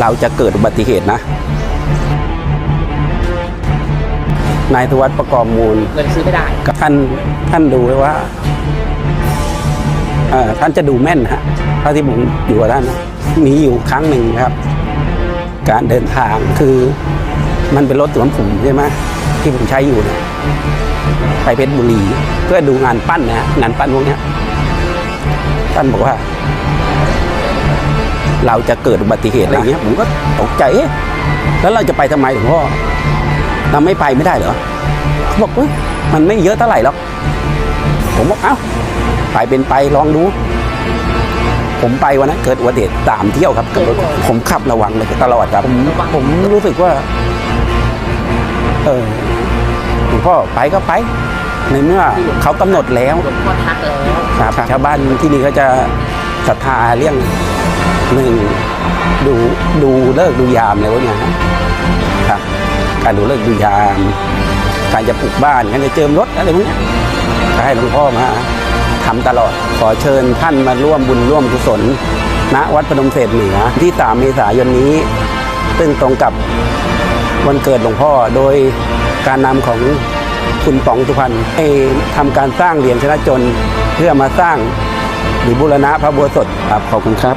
เราจะเกิดอุบัติเหตุนะนายธวัฒน์ประกอบมูลเงินซื้อไม่ได้กับท่านท่านดูไว้ว่าเอ่อท่านจะดูแม่นฮะเท่าที่ผมอยู่กับท่านนะมีอยู่ครั้งหนึ่งครับ การเดินทางคือมันเป็นรถสวนผมใช่ไหมที่ผมใช้อยู่เนี่ยไปเพชรบุรี เพื่อดูงานปั้นนะฮะงานปั้นพวกเนี้ยท่านบอกว่า เราจะเกิดอุบัติเหตุอะไรเงี้ยผมก็ตกใจเอ๊ะแล้วเราจะไปทำไมหลวงพ่อเราไม่ไปไม่ได้เหรอเขาบอกเอ้ยมันไม่เยอะเท่าไหร่หรอกผมบอกเอ้าไปเป็นไปลองดู ผมไปวันนั้นเกิดอุบัติเหตุสามเที่ยวครับกับรถผมขับระวังเลยตลอดครับผมผมรู้สึกว่า เออหลวงพ่อไปก็ไปในเมื่อเขากำหนดแล้วหลวงพ่อทักแล้วครับชาวบ้านที่นี่ก็จะศรัทธาเรื่อง หนึ่งดูดูเลิกดูยามอะไรพวกเนี้ยครับการดูเลิกดูยาม การจะปลูกบ้านการจะเจิมรถอะไรพวกเนี้ยก็ให้หลวงพ่อมาทำตลอดขอเชิญท่านมาร่วมบุญร่วมกุศลณวัดพนมเศรษเหนือที่ 3 เมษายนนี้ ซึ่งตรงกับวันเกิดหลวงพ่อโดยการนำของคุณป๋องสุพรรณให้ทำการสร้างเหรียญชนะจน เพื่อมาสร้างหรือบูรณะพระบสถครับขอบคุณครับ